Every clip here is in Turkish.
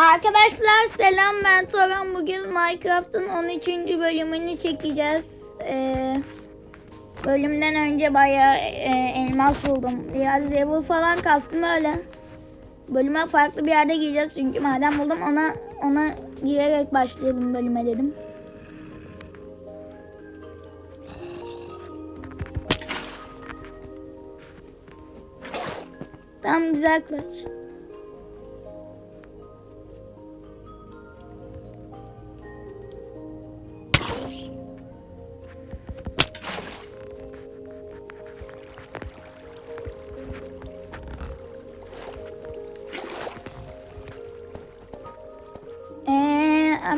Arkadaşlar selam ben Toran. Bugün Minecraft'ın 13. bölümünü çekeceğiz. Ee, bölümden önce bayağı e, elmas buldum. Biraz level falan kastım öyle. Bölüme farklı bir yerde gireceğiz çünkü madem buldum ona ona girerek başlayalım bölüme dedim. Tamam güzel kılıç.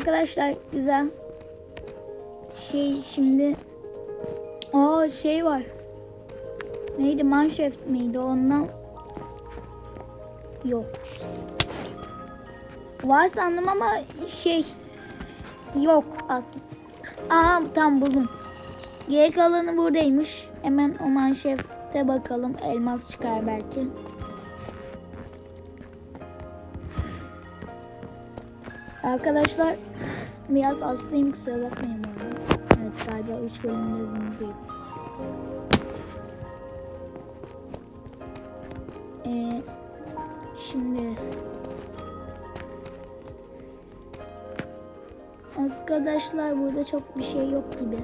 Arkadaşlar güzel. Şey şimdi o şey var. Neydi manşeft miydi ondan? Yok. Var sandım ama şey yok aslında. Aa tam buldum. Geri kalanı buradaymış. Hemen o manşefte bakalım. Elmas çıkar belki. Arkadaşlar biraz hastayım kusura bakmayın arada. Evet galiba 3 bölümde buradayım. Ee, şimdi Arkadaşlar burada çok bir şey yok gibi.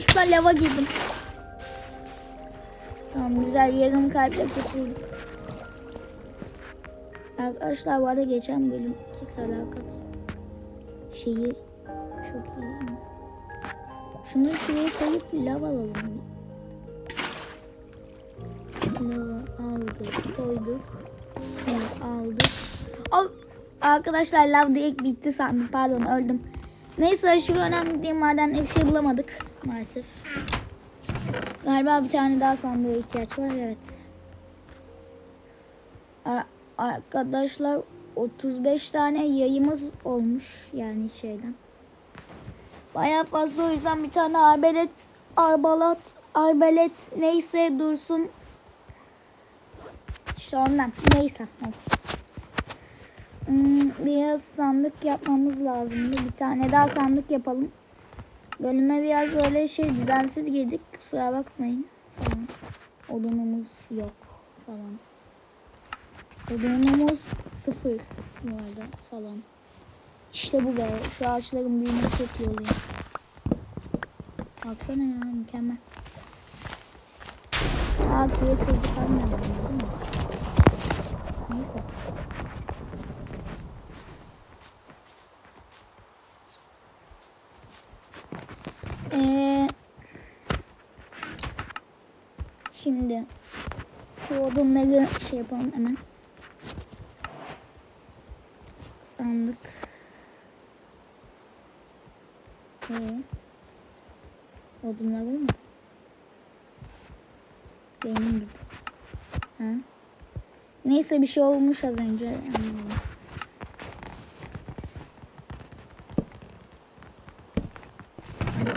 Yanlışlıkla lava girdim. Tamam güzel yarım kalple kurtulduk. Arkadaşlar bu arada geçen bölüm iki sadakat şeyi çok iyi. Şunu şuraya koyup lav alalım. Lava aldık, koyduk. Suyu aldık. Al Arkadaşlar lav direkt bitti sandım. Pardon öldüm. Neyse aşırı önemli değil. Maden bir şey bulamadık maalesef. Galiba bir tane daha sandığa ihtiyaç var. Evet. Ar- Arkadaşlar 35 tane yayımız olmuş yani şeyden. Bayağı fazla o yüzden bir tane arbelet, arbalat, arbelet neyse dursun. İşte ondan neyse. Hmm, biraz sandık yapmamız lazımdı. Bir tane daha sandık yapalım. Bölüme biraz böyle şey düzensiz girdik. Kusura bakmayın. Falan. Odunumuz yok falan. Odunumuz sıfır bu arada falan. İşte bu be. Şu ağaçların büyümesi çok iyi oluyor. Baksana ya mükemmel. Aa kuvvet hızı kalmıyor. değil mi? Neyse. Ee, şimdi şu odunları şey yapalım hemen. Sandık. Ee, odunları mı? Benim gibi. Ha? Neyse bir şey olmuş az önce. Anlamadım.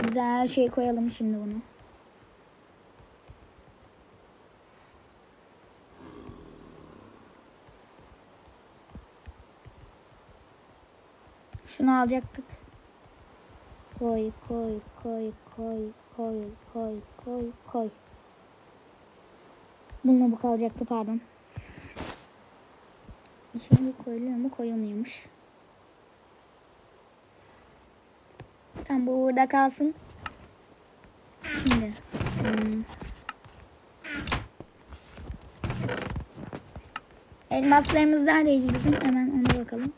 Güzel şey koyalım şimdi bunu. Şunu alacaktık. Koy koy koy koy koy koy koy koy. Bununla bu kalacaktı pardon. Şimdi koyuluyor mu koyulmuyormuş. Tamam bu burada kalsın. Şimdi. hmm. Elmaslarımız neredeydi bizim? Hemen ona bakalım.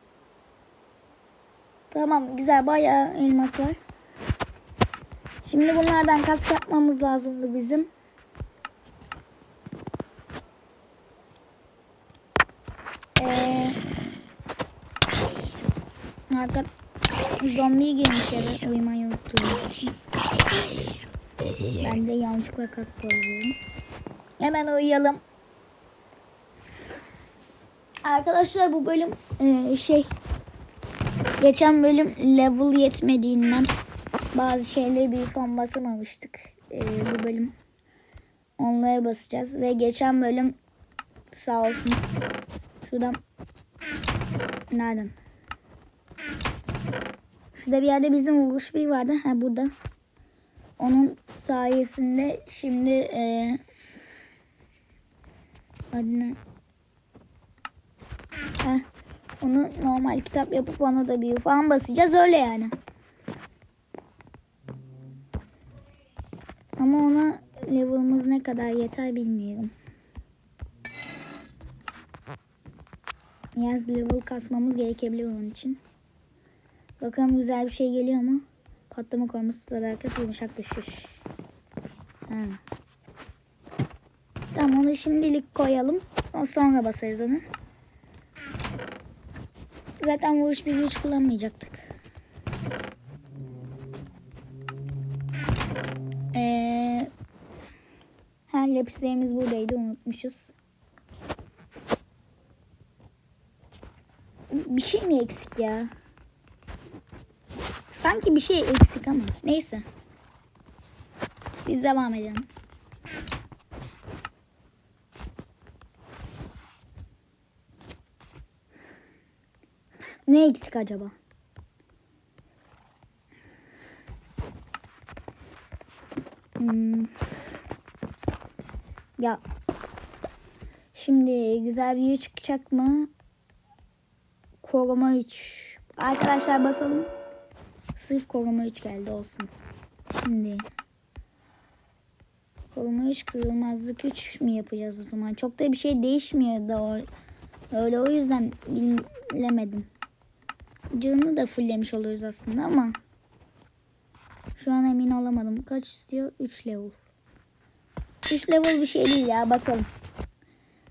Tamam güzel bayağı elmas var. Şimdi bunlardan kask yapmamız lazımdı bizim. Ee, arka zombi girmiş eve uyumayı unuttuğumuz için. Ben de yanlışlıkla kask koyuyorum. Hemen uyuyalım. Arkadaşlar bu bölüm e, şey Geçen bölüm level yetmediğinden bazı şeyleri bir fon basamamıştık. Ee, bu bölüm onlara basacağız. Ve geçen bölüm sağ olsun şuradan nereden? Şurada bir yerde bizim vuruş bir vardı. Ha burada. Onun sayesinde şimdi e, adı ne? Heh, onu normal kitap yapıp ona da bir falan basacağız öyle yani. Ama ona level'ımız ne kadar yeter bilmiyorum. Yaz level kasmamız gerekebilir onun için. Bakalım güzel bir şey geliyor mu? Patlama koruması sadakat yumuşak düşüş. Ha. Tamam onu şimdilik koyalım. Sonra basarız onu. Zaten vuruş bir güç kullanmayacaktık. Ee, her lapislerimiz buradaydı unutmuşuz. Bir şey mi eksik ya? Sanki bir şey eksik ama neyse. Biz devam edelim. Ne eksik acaba? Hmm. Ya şimdi güzel bir yüz çıkacak mı? Koruma 3. Arkadaşlar basalım. Sırf koruma 3 geldi olsun. Şimdi koruma 3 kırılmazlık 3 mi yapacağız o zaman? Çok da bir şey değişmiyor da öyle o yüzden bilemedim. Canını da fulllemiş oluruz aslında ama şu an emin olamadım. Kaç istiyor? 3 level. 3 level bir şey değil ya basalım.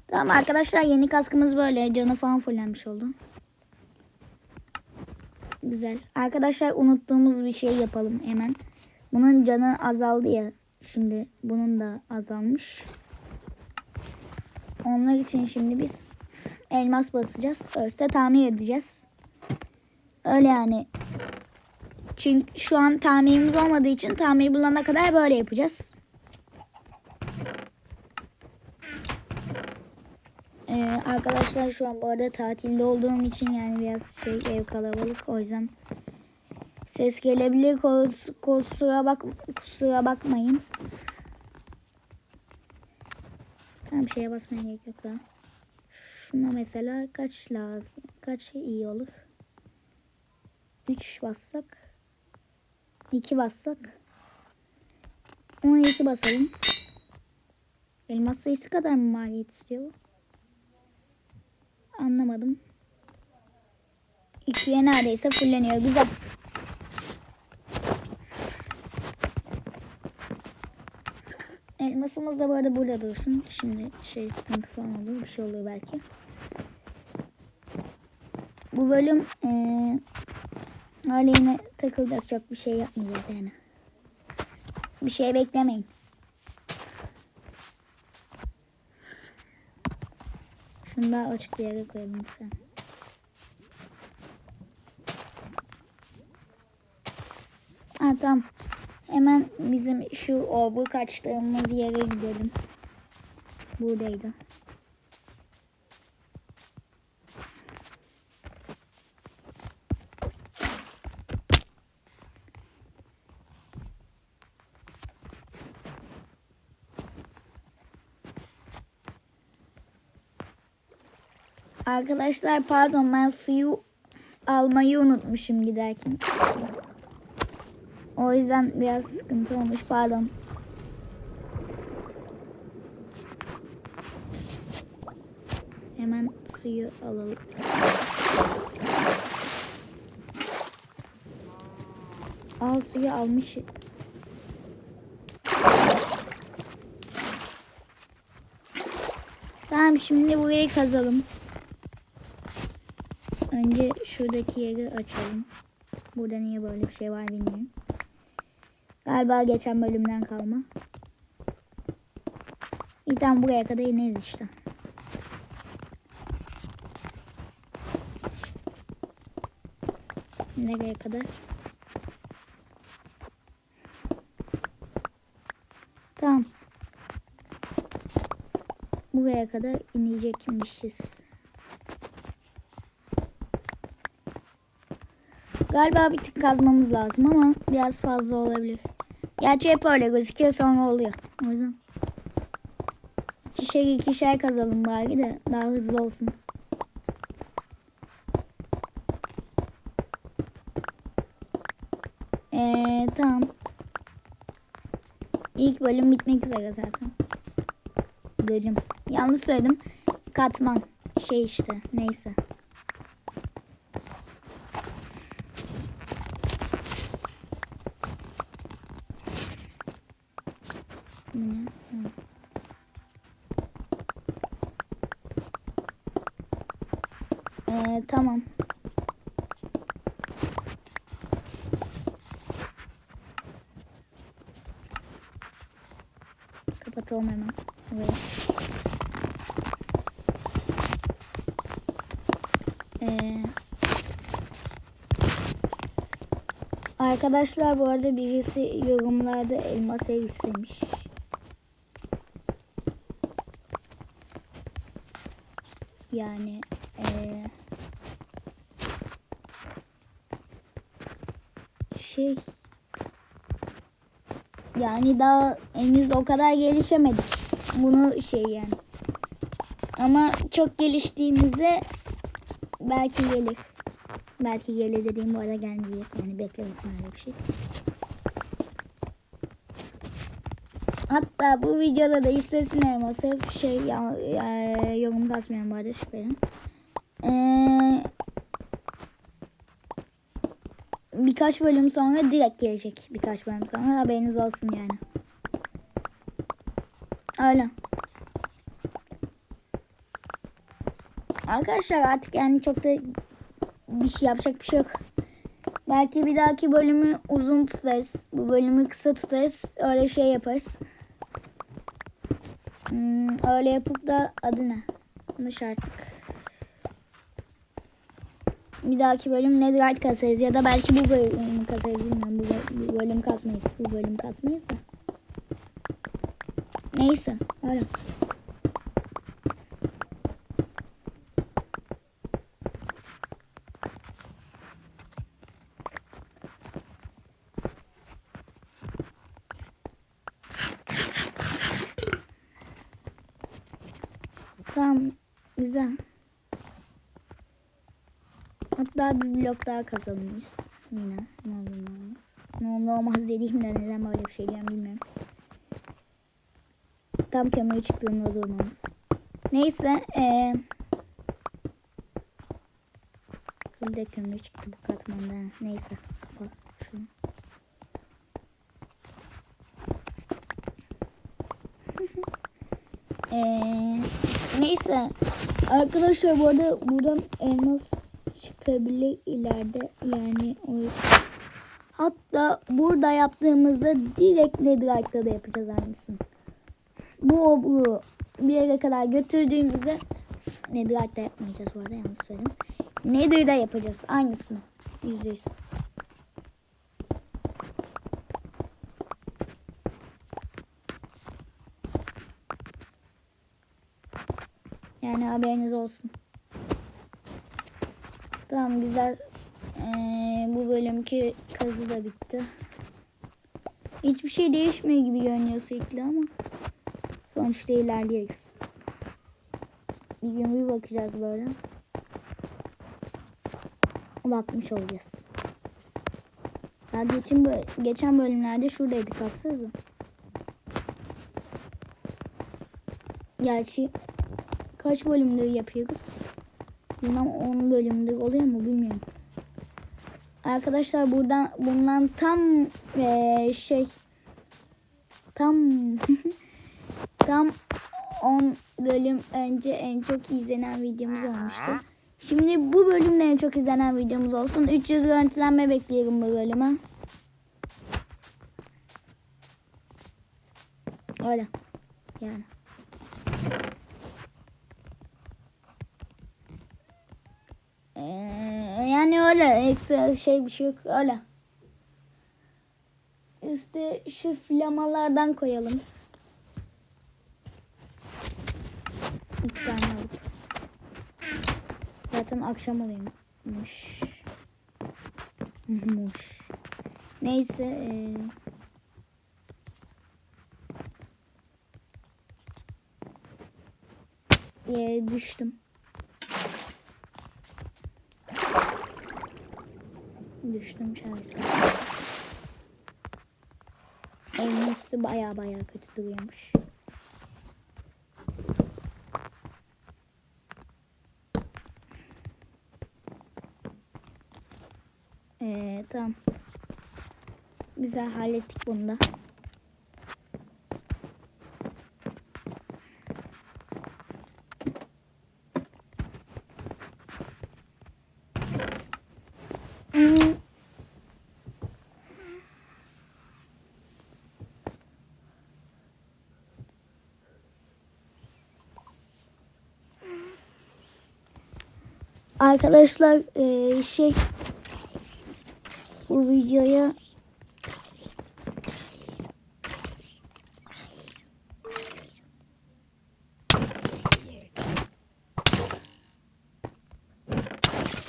Tamam arkadaşlar yeni kaskımız böyle. Canı falan fullenmiş oldu. Güzel. Arkadaşlar unuttuğumuz bir şey yapalım hemen. Bunun canı azaldı ya. Şimdi bunun da azalmış. Onlar için şimdi biz elmas basacağız. Örste tamir edeceğiz. Öyle yani. Çünkü şu an tamirimiz olmadığı için tamir bulana kadar böyle yapacağız. Ee, arkadaşlar şu an bu arada tatilde olduğum için yani biraz şey ev kalabalık o yüzden ses gelebilir Kus- kusura bak kusura bakmayın. Tam şeye basmaya gerek yok daha. Şuna mesela kaç lazım? Kaç iyi olur? 3 bassak 2 bassak 12 basalım. Elmas sayısı kadar mı maliyet istiyor? Anlamadım. İkiye neredeyse fulleniyor. Güzel. Elmasımız da bu arada burada dursun. Şimdi şey sıkıntı falan olur. Bir şey oluyor belki. Bu bölüm eee aleyhine takılacağız. Çok bir şey yapmayacağız yani. Bir şey beklemeyin. Şunu daha açık bir yere koyalım sen. Ha tamam. Hemen bizim şu orbu kaçtığımız yere gidelim. Buradaydı. Arkadaşlar pardon ben suyu almayı unutmuşum giderken. O yüzden biraz sıkıntı olmuş pardon. Hemen suyu alalım. Al suyu almış. Tamam şimdi burayı kazalım. Önce şuradaki yeri açalım. Burada niye böyle bir şey var bilmiyorum. Galiba geçen bölümden kalma. İyi tamam buraya kadar ineriz işte. Nereye kadar? Tamam. Buraya kadar inecekmişiz. Galiba bir tık kazmamız lazım ama biraz fazla olabilir. Gerçi hep öyle gözüküyor sonra oluyor. O yüzden. İkişer ikişer kazalım bari de daha hızlı olsun. Ee, tamam. İlk bölüm bitmek üzere zaten. Bölüm. Yanlış söyledim. Katman. Şey işte. Neyse. Bu ne? Hı. Ee, tamam. Kapatalım hemen. Evet. Ee, arkadaşlar bu arada birisi yorumlarda elmas ev istemiş. Yani ee, şey yani daha henüz o kadar gelişemedik. Bunu şey yani. Ama çok geliştiğimizde belki gelir. Belki gelir dediğim bu arada gelmeyecek. Yani beklemesin öyle bir şey. Hatta bu videoda da istesin elması şey ya, ya, yorum kasmayan bu arada şüpheli. Ee, birkaç bölüm sonra direkt gelecek. Birkaç bölüm sonra haberiniz olsun yani. Öyle. Arkadaşlar artık yani çok da bir şey yapacak bir şey yok. Belki bir dahaki bölümü uzun tutarız. Bu bölümü kısa tutarız. Öyle şey yaparız. Hmm, öyle yapıp da adı ne? Konuş artık. Bir dahaki bölüm Netherite kasarız ya da belki bu bölümü kasarız bilmiyorum. Bu, bu bölüm kasmayız. Bu bölüm kasmayız da. Neyse öyle. Tamam güzel. Hatta bir blok daha kazalım biz. Yine ne olur ne olmaz. Ne olur olmaz dediğimde neden böyle bir şey diyorum bilmiyorum. Tam kömür çıktığında durmamız. Neyse. Ee, Full kömür çıktı bu katmanda. Neyse. Şunu. Ee, neyse. Arkadaşlar bu arada buradan elmas çıkabilir ileride. Yani o Hatta burada yaptığımızda direkt Netherite'da da yapacağız aynısını. Bu bu bir yere kadar götürdüğümüzde Netherite'da yapmayacağız bu arada yanlış söyledim. Nether'da yapacağız aynısını. Yüzde yüz. Yani haberiniz olsun. Tamam güzel. Ee, bu bölümki kazı da bitti. Hiçbir şey değişmiyor gibi görünüyor sürekli ama sonuçta ilerliyoruz. Bir gün bir bakacağız böyle. Bakmış olacağız. Ya geçen, geçen bölümlerde şuradaydık baksanıza. Gerçi kaç bölümdür yapıyoruz? Bilmem 10 bölümdür oluyor mu bilmiyorum. Arkadaşlar buradan bundan tam eee, şey tam tam 10 bölüm önce en çok izlenen videomuz olmuştu. Şimdi bu bölümde en çok izlenen videomuz olsun. 300 görüntülenme bekliyorum bu bölüme. Öyle. Yani. Ee, yani öyle ekstra şey bir şey yok öyle. İşte şu flamalardan koyalım. İki tane alıp. Zaten akşam oluyormuş. Muş. Neyse. ee, Yere düştüm. Düştüm şarjı. Evin üstü baya baya kötü duruyormuş. Ee, tamam. Güzel hallettik bunu da. Hmm. Arkadaşlar eee, şey bu videoya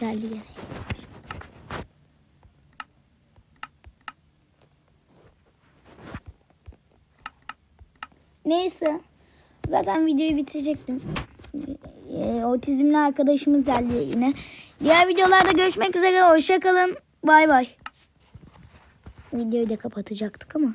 geldi gene. Neyse. Zaten videoyu bitirecektim. Ee, otizmli arkadaşımız geldi yine. Diğer videolarda görüşmek üzere. Hoşçakalın. Bay bay. Videoyu da kapatacaktık ama.